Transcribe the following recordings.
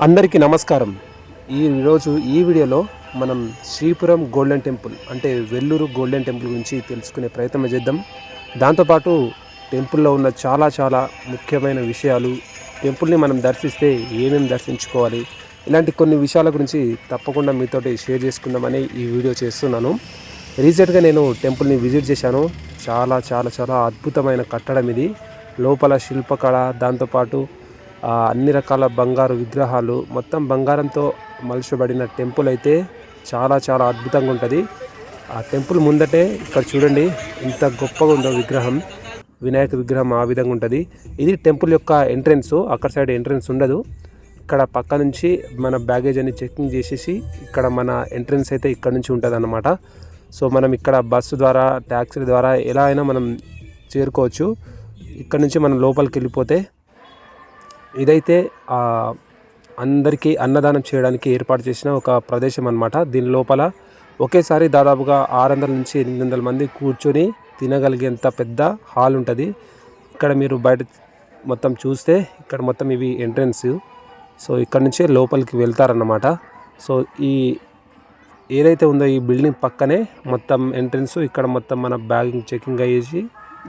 అందరికీ నమస్కారం. ఈ రోజు ఈ వీడియోలో మనం శ్రీపురం గోల్డెన్ టెంపుల్ అంటే వెల్లూరు గోల్డెన్ టెంపుల్ గురించి తెలుసుకునే ప్రయత్నం చేద్దాం. దాంతోపాటు టెంపుల్లో ఉన్న చాలా చాలా ముఖ్యమైన విషయాలు టెంపుల్ని మనం దర్శిస్తే ఏమేమి దర్శించుకోవాలి ఇలాంటి కొన్ని విషయాల గురించి తప్పకుండా మీతోటి షేర్ చేసుకుందామని ఈ వీడియో చేస్తున్నాను. రీసెంట్గా నేను టెంపుల్ని విజిట్ చేశాను. చాలా చాలా చాలా అద్భుతమైన కట్టడం ఇది. లోపల శిల్పకళ దాంతోపాటు అన్ని రకాల బంగారు విగ్రహాలు మొత్తం బంగారంతో మలుచబడిన టెంపుల్ అయితే చాలా చాలా అద్భుతంగా ఉంటుంది. ఆ టెంపుల్ ముందటే ఇక్కడ చూడండి ఇంత గొప్పగా ఉందో విగ్రహం. వినాయక విగ్రహం ఆ విధంగా ఉంటుంది. ఇది టెంపుల్ యొక్క ఎంట్రన్స్ అక్కడ సైడ్ ఎంట్రన్స్ ఉండదు. ఇక్కడ పక్క నుంచి మన బ్యాగేజ్ అని చెకింగ్ చేసేసి ఇక్కడ మన ఎంట్రన్స్ అయితే ఇక్కడ నుంచి ఉంటుంది అన్నమాట సో మనం ఇక్కడ బస్సు ద్వారా ట్యాక్సీ ద్వారా ఎలా అయినా మనం చేరుకోవచ్చు. ఇక్కడ నుంచి మనం లోపలికి వెళ్ళిపోతే ఇదైతే అందరికీ అన్నదానం చేయడానికి ఏర్పాటు చేసిన ఒక ప్రదేశం అన్నమాట. దీని లోపల ఒకేసారి దాదాపుగా ఆరు వందల నుంచి ఎనిమిది వందల మంది కూర్చొని తినగలిగేంత పెద్ద హాల్ ఉంటుంది. ఇక్కడ మీరు బయట మొత్తం చూస్తే ఇక్కడ మొత్తం ఇవి ఎంట్రన్స్. సో ఇక్కడ నుంచే లోపలికి వెళ్తారన్నమాట. సో ఈ ఏదైతే ఉందో ఈ బిల్డింగ్ పక్కనే మొత్తం ఎంట్రన్స్ ఇక్కడ మొత్తం మన బ్యాగింగ్ చెకింగ్ అయ్యేసి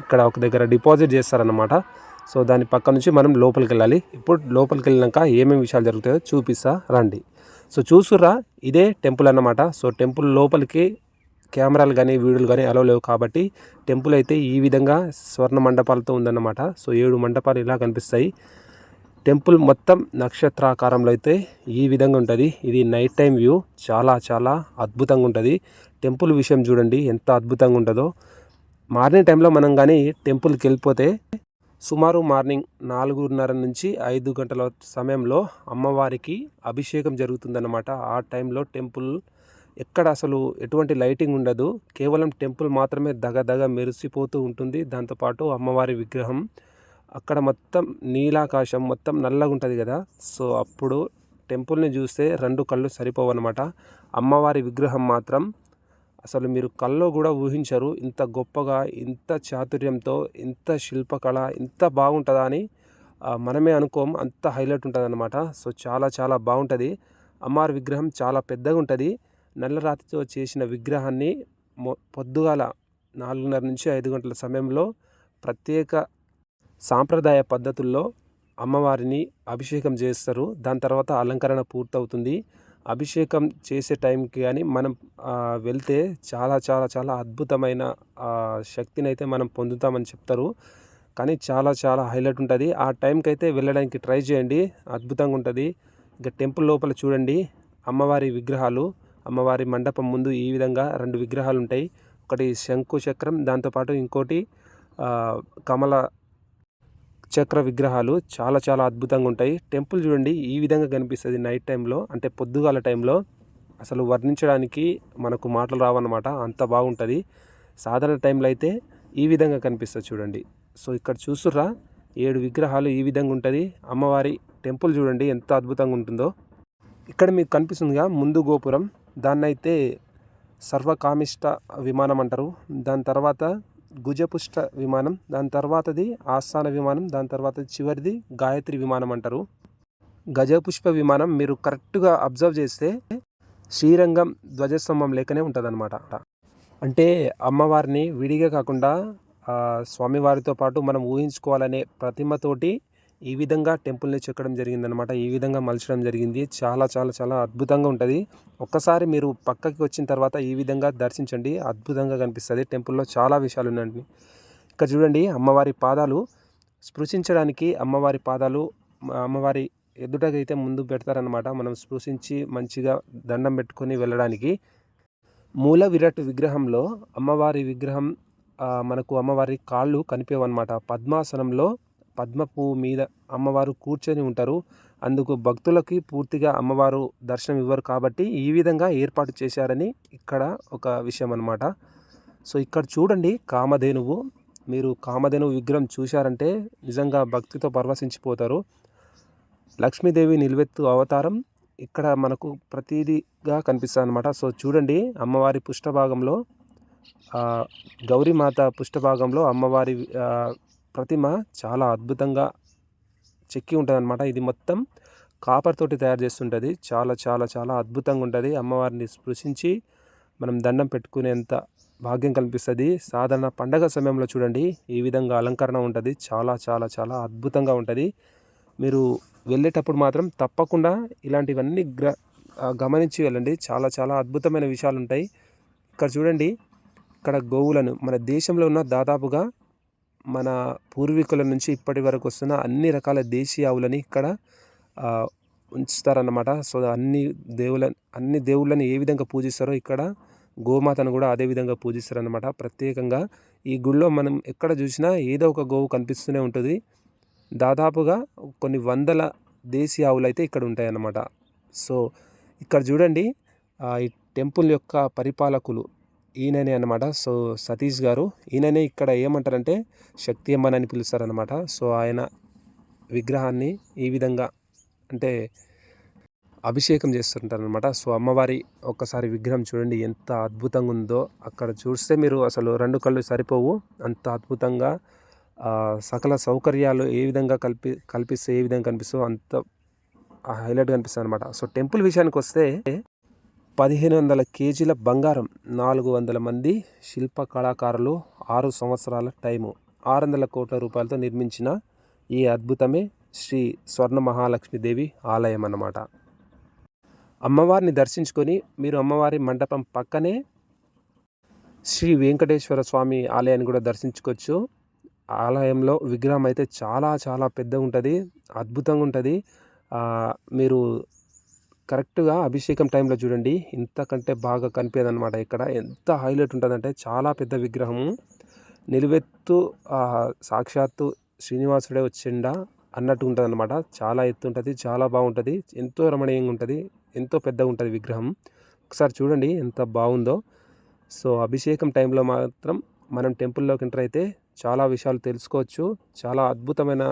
ఇక్కడ ఒక దగ్గర డిపాజిట్ చేస్తారన్నమాట. సో దాని పక్క నుంచి మనం లోపలికి వెళ్ళాలి ఇప్పుడు లోపలికి వెళ్ళినాక ఏమేమి విషయాలు జరుగుతాయో చూపిస్తా. రండి. సో చూసురా ఇదే టెంపుల్ అన్నమాట. సో టెంపుల్ లోపలికి కెమెరాలు కానీ వీడియోలు కానీ అలవ్ లేవు కాబట్టి టెంపుల్ అయితే ఈ విధంగా స్వర్ణ మండపాలతో ఉందన్నమాట. సో ఏడు మండపాలు ఇలా కనిపిస్తాయి. టెంపుల్ మొత్తం నక్షత్రాకారంలో అయితే ఈ విధంగా ఉంటుంది. ఇది నైట్ టైం వ్యూ చాలా చాలా అద్భుతంగా ఉంటుంది. టెంపుల్ విషయం చూడండి ఎంత అద్భుతంగా ఉంటుందో. మార్నింగ్ టైంలో మనం కానీ టెంపుల్కి వెళ్ళిపోతే సుమారు మార్నింగ్ నాలుగున్నర నుంచి ఐదు గంటల సమయంలో అమ్మవారికి అభిషేకం జరుగుతుందన్నమాట. ఆ టైంలో టెంపుల్ ఎక్కడ అసలు ఎటువంటి లైటింగ్ ఉండదు. కేవలం టెంపుల్ మాత్రమే దగదగ మెరిసిపోతూ ఉంటుంది. దాంతోపాటు అమ్మవారి విగ్రహం అక్కడ మొత్తం నీలాకాశం మొత్తం నల్లగా ఉంటుంది కదా. సో అప్పుడు టెంపుల్ని చూస్తే రెండు కళ్ళు సరిపోవన్నమాట. అమ్మవారి విగ్రహం మాత్రం అసలు మీరు కల్లో కూడా ఊహించరు. ఇంత గొప్పగా ఇంత చాతుర్యంతో ఇంత శిల్పకళ ఇంత బాగుంటుందా అని మనమే అనుకోం. అంత హైలైట్ ఉంటుంది అనమాట సో చాలా చాలా బాగుంటుంది. అమ్మవారి విగ్రహం చాలా పెద్దగా ఉంటుంది నల్లరాతితో చేసిన విగ్రహాన్ని మొ పొద్దుగాల నాలుగున్నర నుంచి ఐదు గంటల సమయంలో ప్రత్యేక సాంప్రదాయ పద్ధతుల్లో అమ్మవారిని అభిషేకం చేస్తారు. దాని తర్వాత అలంకరణ పూర్తవుతుంది. అభిషేకం చేసే టైంకి కానీ మనం వెళ్తే చాలా చాలా చాలా అద్భుతమైన శక్తిని అయితే మనం పొందుతామని చెప్తారు. కానీ చాలా చాలా హైలైట్ ఉంటుంది. ఆ టైంకి అయితే వెళ్ళడానికి ట్రై చేయండి. అద్భుతంగా ఉంటుంది. ఇంకా టెంపుల్ లోపల చూడండి. అమ్మవారి విగ్రహాలు అమ్మవారి మండపం ముందు ఈ విధంగా రెండు విగ్రహాలు ఉంటాయి ఒకటి శంకు చక్రం దాంతోపాటు ఇంకోటి కమల చక్ర విగ్రహాలు చాలా చాలా అద్భుతంగా ఉంటాయి. టెంపుల్ చూడండి ఈ విధంగా కనిపిస్తుంది నైట్ టైంలో అంటే పొద్దుగాల టైంలో అసలు వర్ణించడానికి మనకు మాటలు రావన్నమాట అంత బాగుంటుంది. సాధారణ టైంలో అయితే ఈ విధంగా కనిపిస్తుంది చూడండి. సో ఇక్కడ చూస్తుర్రా ఏడు విగ్రహాలు ఈ విధంగా ఉంటుంది. అమ్మవారి టెంపుల్ చూడండి ఎంత అద్భుతంగా ఉంటుందో. ఇక్కడ మీకు కనిపిస్తుందిగా ముందు గోపురం. దాన్నైతే సర్వకామిష్ట విమానం అంటారు. దాని తర్వాత గుజపుష్ట విమానం దాని తర్వాతది ఆస్థాన విమానం దాని తర్వాత చివరిది గాయత్రి విమానం అంటారు. గజపుష్ప విమానం మీరు కరెక్ట్గా అబ్జర్వ్ చేస్తే శ్రీరంగం ధ్వజస్తంభం లేకనే ఉంటుందన్నమాట. అంటే అమ్మవారిని విడిగా కాకుండా స్వామివారితో పాటు మనం ఊహించుకోవాలనే ప్రతిమతోటి ఈ విధంగా టెంపుల్ని చెక్కడం జరిగిందనమాట ఈ విధంగా మలచడం జరిగింది. చాలా చాలా చాలా అద్భుతంగా ఉంటుంది. ఒక్కసారి మీరు పక్కకి వచ్చిన తర్వాత ఈ విధంగా దర్శించండి. అద్భుతంగా కనిపిస్తుంది. టెంపుల్లో చాలా విషయాలు ఉన్నాయండి. ఇక్కడ చూడండి అమ్మవారి పాదాలు స్పృశించడానికి అమ్మవారి పాదాలు అమ్మవారి ఎదుటకైతే ముందు పెడతారనమాట మనం స్పృశించి మంచిగా దండం పెట్టుకొని వెళ్ళడానికి. మూల విరాట్ విగ్రహంలో అమ్మవారి విగ్రహం మనకు అమ్మవారి కాళ్ళు కనిపేవన్నమాట. పద్మాసనంలో పద్మపువ్వు మీద అమ్మవారు కూర్చొని ఉంటారు. అందుకు భక్తులకి పూర్తిగా అమ్మవారు దర్శనం ఇవ్వరు కాబట్టి ఈ విధంగా ఏర్పాటు చేశారని ఇక్కడ ఒక విషయం అన్నమాట. సో ఇక్కడ చూడండి కామధేనువు. మీరు కామధేనువు విగ్రహం చూశారంటే నిజంగా భక్తితో పరవశించిపోతారు. లక్ష్మీదేవి నిలువెత్తు అవతారం ఇక్కడ మనకు ప్రతీదిగా కనిపిస్తుంది అనమాట సో చూడండి అమ్మవారి పుష్ఠభాగంలో గౌరీమాత పుష్ఠభాగంలో అమ్మవారి ప్రతిమ చాలా అద్భుతంగా చెక్కి ఉంటుంది అనమాట ఇది మొత్తం కాపర్ తోటి తయారు చేస్తుంటుంది. చాలా చాలా చాలా అద్భుతంగా ఉంటుంది. అమ్మవారిని స్పృశించి మనం దండం పెట్టుకునేంత భాగ్యం కల్పిస్తుంది. సాధారణ పండగ సమయంలో చూడండి ఈ విధంగా అలంకరణ ఉంటుంది. చాలా చాలా చాలా అద్భుతంగా ఉంటుంది. మీరు వెళ్ళేటప్పుడు మాత్రం తప్పకుండా ఇలాంటివన్నీ గ్ర గమనించి వెళ్ళండి. చాలా చాలా అద్భుతమైన విషయాలు ఉంటాయి ఇక్కడ చూడండి ఇక్కడ గోవులను మన దేశంలో ఉన్న దాదాపుగా మన పూర్వీకుల నుంచి ఇప్పటి వరకు వస్తున్న అన్ని రకాల దేశీయ ఆవులని ఇక్కడ ఉంచుతారన్నమాట. సో అన్ని దేవుల అన్ని దేవుళ్ళని ఏ విధంగా పూజిస్తారో ఇక్కడ గోమాతను కూడా అదే విధంగా పూజిస్తారన్నమాట. ప్రత్యేకంగా ఈ గుళ్ళో మనం ఎక్కడ చూసినా ఏదో ఒక గోవు కనిపిస్తూనే ఉంటుంది. దాదాపుగా కొన్ని వందల దేశీయ ఆవులు అయితే ఇక్కడ ఉంటాయన్నమాట. సో ఇక్కడ చూడండి ఈ టెంపుల్ యొక్క పరిపాలకులు ఈయననే అనమాట సో సతీష్ గారు ఈయననే ఇక్కడ ఏమంటారంటే శక్తి అమ్మన్ అని పిలుస్తారనమాట సో ఆయన విగ్రహాన్ని ఈ విధంగా అంటే అభిషేకం చేస్తుంటారనమాట సో అమ్మవారి ఒక్కసారి విగ్రహం చూడండి ఎంత అద్భుతంగా ఉందో అక్కడ చూస్తే మీరు అసలు రెండు కళ్ళు సరిపోవు. అంత అద్భుతంగా సకల సౌకర్యాలు ఏ విధంగా కల్పి కల్పిస్తే ఏ విధంగా కనిపిస్తో అంత హైలైట్ కనిపిస్తుంది అనమాట సో టెంపుల్ విషయానికి వస్తే పదిహేను వందల కేజీల బంగారం నాలుగు వందల మంది శిల్ప కళాకారులు ఆరు సంవత్సరాల టైము. ఆరు వందల కోట్ల రూపాయలతో నిర్మించిన ఈ అద్భుతమే శ్రీ స్వర్ణ మహాలక్ష్మీదేవి ఆలయం అన్నమాట. అమ్మవారిని దర్శించుకొని మీరు అమ్మవారి మండపం పక్కనే శ్రీ వెంకటేశ్వర స్వామి ఆలయాన్ని కూడా దర్శించుకోవచ్చు. ఆలయంలో విగ్రహం అయితే చాలా చాలా పెద్దగా ఉంటుంది అద్భుతంగా ఉంటుంది మీరు కరెక్ట్గా అభిషేకం టైంలో చూడండి. ఇంతకంటే బాగా కనిపేది అనమాట ఇక్కడ. ఎంత హైలైట్ ఉంటుందంటే చాలా పెద్ద విగ్రహము. నిలువెత్తు సాక్షాత్తు శ్రీనివాసుడే వచ్చిండా అన్నట్టు ఉంటుంది అనమాట చాలా ఎత్తు ఉంటుంది చాలా బాగుంటుంది ఎంతో రమణీయంగా ఉంటుంది ఎంతో పెద్దగా ఉంటుంది విగ్రహం. ఒకసారి చూడండి ఎంత బాగుందో. సో అభిషేకం టైంలో మాత్రం మనం టెంపుల్లోకి ఎంటర్ అయితే చాలా విషయాలు తెలుసుకోవచ్చు. చాలా అద్భుతమైన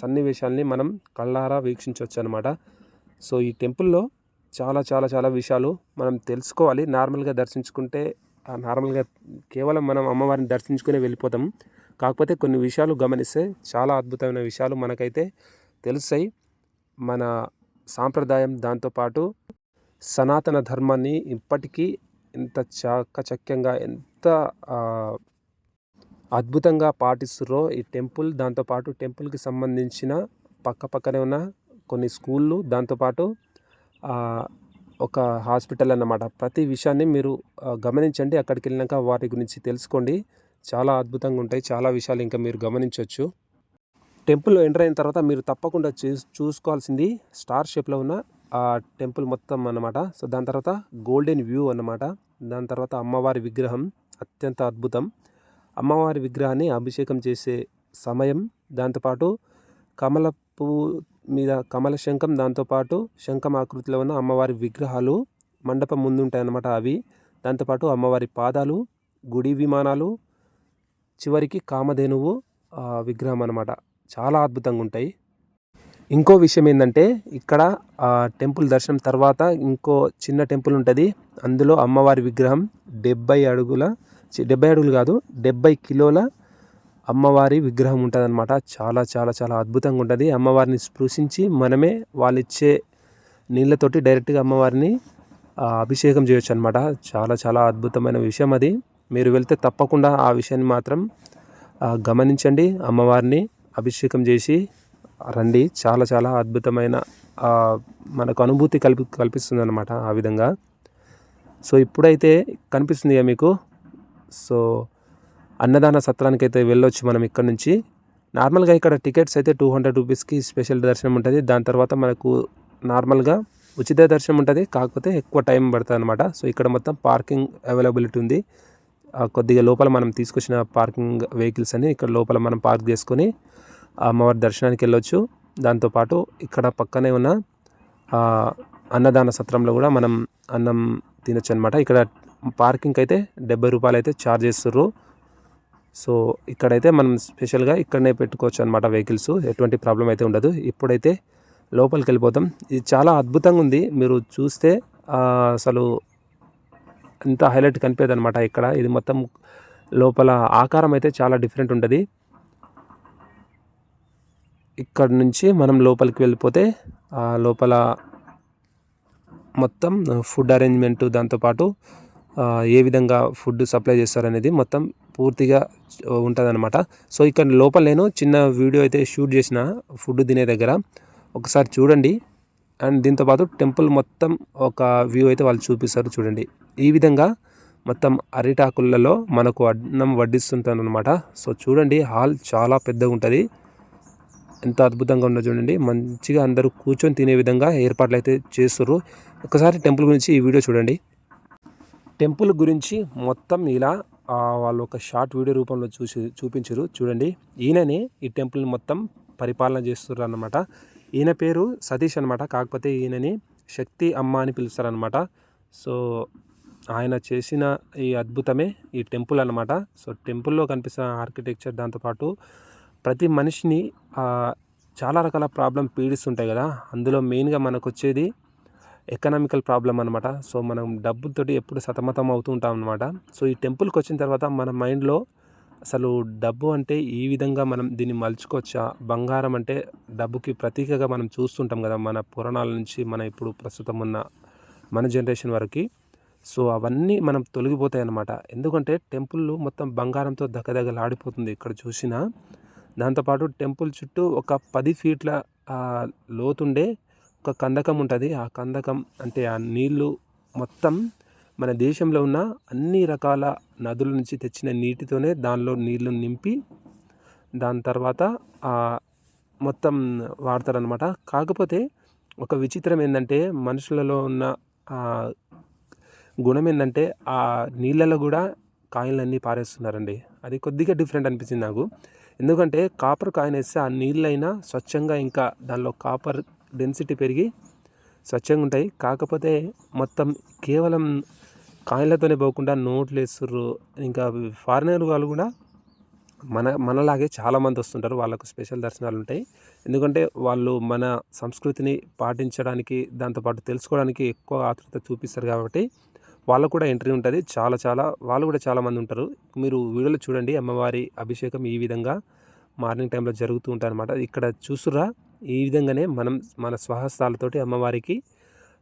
సన్నివేశాల్ని మనం కళ్ళారా వీక్షించవచ్చు అనమాట సో ఈ టెంపుల్లో చాలా చాలా చాలా విషయాలు మనం తెలుసుకోవాలి. నార్మల్గా దర్శించుకుంటే ఆ నార్మల్గా కేవలం మనం అమ్మవారిని దర్శించుకునే వెళ్ళిపోతాం. కాకపోతే కొన్ని విషయాలు గమనిస్తే చాలా అద్భుతమైన విషయాలు మనకైతే తెలుస్తాయి. మన సాంప్రదాయం దాంతోపాటు సనాతన ధర్మాన్ని ఇప్పటికీ ఎంత చాకచక్యంగా ఎంత అద్భుతంగా పాటిస్తుర్రో ఈ టెంపుల్. దాంతోపాటు టెంపుల్కి సంబంధించిన పక్క పక్కనే ఉన్న కొన్ని స్కూళ్ళు దాంతోపాటు ఒక హాస్పిటల్ అన్నమాట. ప్రతి విషయాన్ని మీరు గమనించండి. అక్కడికి వెళ్ళినాక వాటి గురించి తెలుసుకోండి. చాలా అద్భుతంగా ఉంటాయి. చాలా విషయాలు ఇంకా మీరు గమనించవచ్చు టెంపుల్ ఎంటర్ అయిన తర్వాత మీరు తప్పకుండా చూ చూసుకోవాల్సింది స్టార్ షేప్లో ఉన్న ఆ టెంపుల్ మొత్తం అన్నమాట. సో దాని తర్వాత గోల్డెన్ వ్యూ అన్నమాట. దాని తర్వాత అమ్మవారి విగ్రహం. అత్యంత అద్భుతం. అమ్మవారి విగ్రహాన్ని అభిషేకం చేసే సమయం. దాంతోపాటు కమల పువ్వు మీద కమల శంఖం దాంతోపాటు శంఖం ఆకృతిలో ఉన్న అమ్మవారి విగ్రహాలు మండపం ముందు ఉంటాయన్నమాట అవి దాంతోపాటు అమ్మవారి పాదాలు గుడి విమానాలు చివరికి కామధేనువు విగ్రహం అనమాట చాలా అద్భుతంగా ఉంటాయి ఇంకో విషయం ఏంటంటే ఇక్కడ ఆ టెంపుల్ దర్శనం తర్వాత ఇంకో చిన్న టెంపుల్ ఉంటుంది అందులో అమ్మవారి విగ్రహం డెబ్బై అడుగుల డెబ్బై అడుగులు కాదు డెబ్బై కిలోల అమ్మవారి విగ్రహం ఉంటుంది చాలా చాలా చాలా అద్భుతంగా ఉంటుంది. అమ్మవారిని స్పృశించి మనమే వాళ్ళు ఇచ్చే నీళ్ళతోటి డైరెక్ట్గా అమ్మవారిని అభిషేకం చేయొచ్చు అనమాట చాలా చాలా అద్భుతమైన విషయం అది. మీరు వెళ్తే తప్పకుండా ఆ విషయాన్ని మాత్రం గమనించండి. అమ్మవారిని అభిషేకం చేసి రండి. చాలా చాలా అద్భుతమైన మనకు అనుభూతి కల్పి కల్పిస్తుంది అనమాట ఆ విధంగా. సో ఇప్పుడైతే కనిపిస్తుంది మీకు. సో అన్నదాన సత్రానికి అయితే వెళ్ళొచ్చు మనం ఇక్కడ నుంచి. నార్మల్గా ఇక్కడ టికెట్స్ అయితే టూ హండ్రెడ్ రూపీస్కి స్పెషల్ దర్శనం ఉంటుంది. దాని తర్వాత మనకు నార్మల్గా ఉచిత దర్శనం ఉంటుంది. కాకపోతే ఎక్కువ టైం పడుతుంది అనమాట సో ఇక్కడ మొత్తం పార్కింగ్ అవైలబిలిటీ ఉంది. కొద్దిగా లోపల మనం తీసుకొచ్చిన పార్కింగ్ వెహికల్స్ అని ఇక్కడ లోపల మనం పార్క్ చేసుకొని అమ్మవారి దర్శనానికి వెళ్ళొచ్చు. దాంతోపాటు ఇక్కడ పక్కనే ఉన్న అన్నదాన సత్రంలో కూడా మనం అన్నం తినొచ్చు అనమాట ఇక్కడ పార్కింగ్ అయితే డెబ్బై రూపాయలు అయితే ఛార్జ్ చేస్తుర్రు. సో ఇక్కడైతే మనం స్పెషల్గా ఇక్కడనే పెట్టుకోవచ్చు అనమాట వెహికల్స్. ఎటువంటి ప్రాబ్లం అయితే ఉండదు. ఇప్పుడైతే లోపలికి వెళ్ళిపోతాం. ఇది చాలా అద్భుతంగా ఉంది. మీరు చూస్తే అసలు ఇంత హైలైట్ కనిపేది అనమాట ఇక్కడ. ఇది మొత్తం లోపల ఆకారం అయితే చాలా డిఫరెంట్ ఉంటుంది. ఇక్కడ నుంచి మనం లోపలికి వెళ్ళిపోతే ఆ లోపల మొత్తం ఫుడ్ అరేంజ్మెంట్ దాంతోపాటు ఏ విధంగా ఫుడ్ సప్లై చేస్తారనేది మొత్తం పూర్తిగా ఉంటుందన్నమాట. సో ఇక్కడ లోపల నేను చిన్న వీడియో అయితే షూట్ చేసిన ఫుడ్ తినే దగ్గర. ఒకసారి చూడండి. అండ్ దీంతోపాటు టెంపుల్ మొత్తం ఒక వ్యూ అయితే వాళ్ళు చూపిస్తారు చూడండి. ఈ విధంగా మొత్తం అరిటాకులలో మనకు అన్నం వడ్డిస్తుంటారు అనమాట సో చూడండి. హాల్ చాలా పెద్దగా ఉంటుంది. ఎంత అద్భుతంగా ఉందో చూడండి. మంచిగా అందరూ కూర్చొని తినే విధంగా ఏర్పాట్లు అయితే చేస్తారు ఒకసారి టెంపుల్ గురించి ఈ వీడియో చూడండి. టెంపుల్ గురించి మొత్తం ఇలా వాళ్ళు ఒక షార్ట్ వీడియో రూపంలో చూసి చూపించారు చూడండి. ఈయననే ఈ టెంపుల్ని మొత్తం పరిపాలన చేస్తున్నారు అన్నమాట ఈయన పేరు సతీష్ అనమాట కాకపోతే ఈయనని శక్తి అమ్మ అని పిలుస్తారనమాట సో ఆయన చేసిన ఈ అద్భుతమే ఈ టెంపుల్ అన్నమాట. సో టెంపుల్లో కనిపిస్తున్న ఆర్కిటెక్చర్ దాంతోపాటు ప్రతి మనిషిని చాలా రకాల ప్రాబ్లం పీడిస్తుంటాయి కదా. అందులో మెయిన్గా మనకు వచ్చేది ఎకనామికల్ ప్రాబ్లం అనమాట సో మనం డబ్బుతోటి ఎప్పుడు సతమతం అవుతూ ఉంటాం అనమాట సో ఈ టెంపుల్కి వచ్చిన తర్వాత మన మైండ్లో అసలు డబ్బు అంటే ఈ విధంగా మనం దీన్ని మలుచుకోవచ్చా? బంగారం అంటే డబ్బుకి ప్రతీకగా మనం చూస్తుంటాం కదా మన పురాణాల నుంచి మన ఇప్పుడు ప్రస్తుతం ఉన్న మన జనరేషన్ వరకు. సో అవన్నీ మనం తొలగిపోతాయి అన్నమాట. ఎందుకంటే టెంపుల్ మొత్తం బంగారంతో దగదగలాడిపోతుంది ఇక్కడ చూసినా. దాంతోపాటు టెంపుల్ చుట్టూ ఒక పది ఫీట్ల లోతుండే ఒక కందకం ఉంటుంది. ఆ కందకం అంటే ఆ నీళ్ళు మొత్తం మన దేశంలో ఉన్న అన్ని రకాల నదుల నుంచి తెచ్చిన నీటితోనే దానిలో నీళ్ళు నింపి దాని తర్వాత ఆ మొత్తం వాడతారనమాట కాకపోతే ఒక విచిత్రం ఏంటంటే మనుషులలో ఉన్న ఆ గుణం ఏంటంటే ఆ నీళ్ళలో కూడా కాయిన్లన్నీ పారేస్తున్నారండి. అది కొద్దిగా డిఫరెంట్ అనిపించింది నాకు. ఎందుకంటే కాపర్ కాయిన్ వేస్తే ఆ నీళ్ళైనా స్వచ్ఛంగా ఇంకా దానిలో కాపర్ డెన్సిటీ పెరిగి స్వచ్ఛంగా ఉంటాయి. కాకపోతే మొత్తం కేవలం కాయిన్లతోనే పోకుండా నోట్లు వేస్తుర్రు. ఇంకా ఫారినర్ వాళ్ళు కూడా మన మనలాగే చాలామంది వస్తుంటారు. వాళ్ళకు స్పెషల్ దర్శనాలు ఉంటాయి. ఎందుకంటే వాళ్ళు మన సంస్కృతిని పాటించడానికి దాంతోపాటు తెలుసుకోవడానికి ఎక్కువ ఆతృత చూపిస్తారు కాబట్టి వాళ్ళకు కూడా ఎంట్రీ ఉంటుంది. చాలా చాలా వాళ్ళు కూడా చాలామంది ఉంటారు. మీరు వీడియోలో చూడండి. అమ్మవారి అభిషేకం ఈ విధంగా మార్నింగ్ టైంలో జరుగుతూ ఉంటారనమాట ఇక్కడ చూసురా ఈ విధంగానే మనం మన స్వహస్తాలతోటి అమ్మవారికి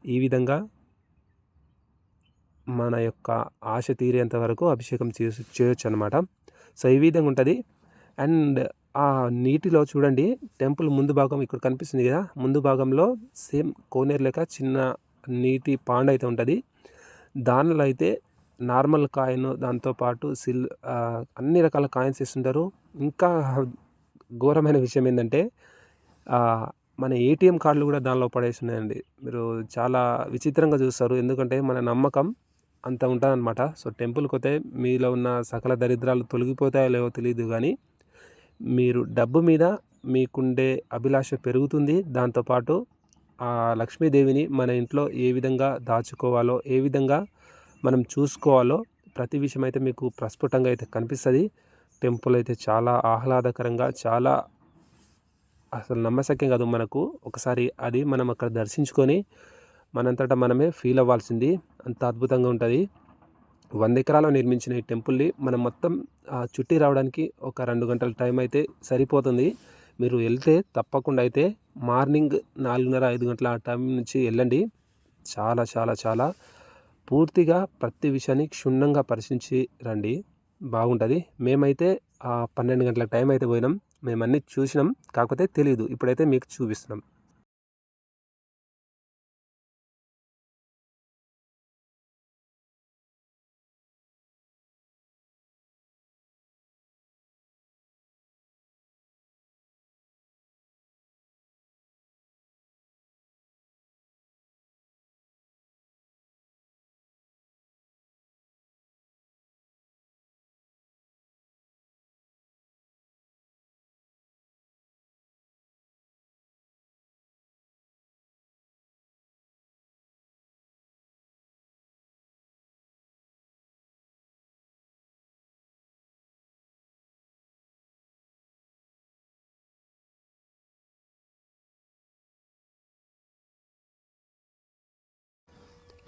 ఈ విధంగా మన యొక్క ఆశ తీరేంత వరకు అభిషేకం చేసి చేయొచ్చు అనమాట సో ఈ విధంగా ఉంటుంది. అండ్ ఆ నీటిలో చూడండి టెంపుల్ ముందు భాగం ఇక్కడ కనిపిస్తుంది కదా ముందు భాగంలో సేమ్ కోనేరు లేక చిన్న నీటి పాండ్ అయితే ఉంటుంది. దానిలో అయితే నార్మల్ కాయిన్ దాంతోపాటు సిల్ అన్ని రకాల కాయిన్స్ ఇస్తుంటారు ఇంకా ఘోరమైన విషయం ఏంటంటే మన ఏటీఎం కార్డులు కూడా దానిలో పడేసి ఉన్నాయండి మీరు చాలా విచిత్రంగా చూస్తారు. ఎందుకంటే మన నమ్మకం అంత ఉంటుందన్నమాట. సో టెంపుల్కి పోతే మీలో ఉన్న సకల దరిద్రాలు తొలగిపోతాయో లేవో తెలియదు కానీ మీరు డబ్బు మీద మీకుండే అభిలాష పెరుగుతుంది. దాంతోపాటు ఆ లక్ష్మీదేవిని మన ఇంట్లో ఏ విధంగా దాచుకోవాలో ఏ విధంగా మనం చూసుకోవాలో ప్రతి విషయం అయితే మీకు ప్రస్ఫుటంగా అయితే కనిపిస్తుంది. టెంపుల్ అయితే చాలా ఆహ్లాదకరంగా చాలా అసలు నమ్మశక్యం కాదు మనకు. ఒకసారి అది మనం అక్కడ దర్శించుకొని మనంతటా మనమే ఫీల్ అవ్వాల్సింది. అంత అద్భుతంగా ఉంటుంది. వంద ఎకరాల్లో నిర్మించిన ఈ టెంపుల్ని మనం మొత్తం ఆ, చుట్టి రావడానికి ఒక రెండు గంటల టైం అయితే సరిపోతుంది. మీరు వెళ్తే తప్పకుండా అయితే మార్నింగ్ నాలుగున్నర ఐదు గంటల ఆ టైం నుంచి వెళ్ళండి. చాలా చాలా చాలా పూర్తిగా ప్రతి విషయాన్ని క్షుణ్ణంగా పరిశీలించి రండి. బాగుంటుంది. మేమైతే పన్నెండు గంటల టైం అయితే పోయినాం. మేము అన్నీ చూసినాం. కాకపోతే తెలియదు ఇప్పుడైతే మీకు చూపిస్తున్నాం.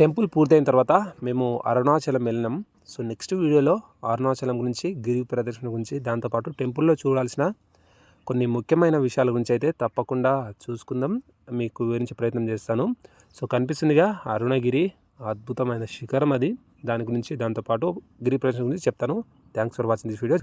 టెంపుల్ పూర్తయిన తర్వాత మేము అరుణాచలం వెళ్ళినాం. సో నెక్స్ట్ వీడియోలో అరుణాచలం గురించి గిరి ప్రదర్శన గురించి దాంతోపాటు టెంపుల్లో చూడాల్సిన కొన్ని ముఖ్యమైన విషయాల గురించి అయితే తప్పకుండా చూసుకుందాం. మీకు వివరించే ప్రయత్నం చేస్తాను. సో కనిపిస్తుందిగా అరుణగిరి అద్భుతమైన శిఖరం అది. దాని గురించి దాంతోపాటు గిరి ప్రదర్శన గురించి చెప్తాను. Thanks for watching this video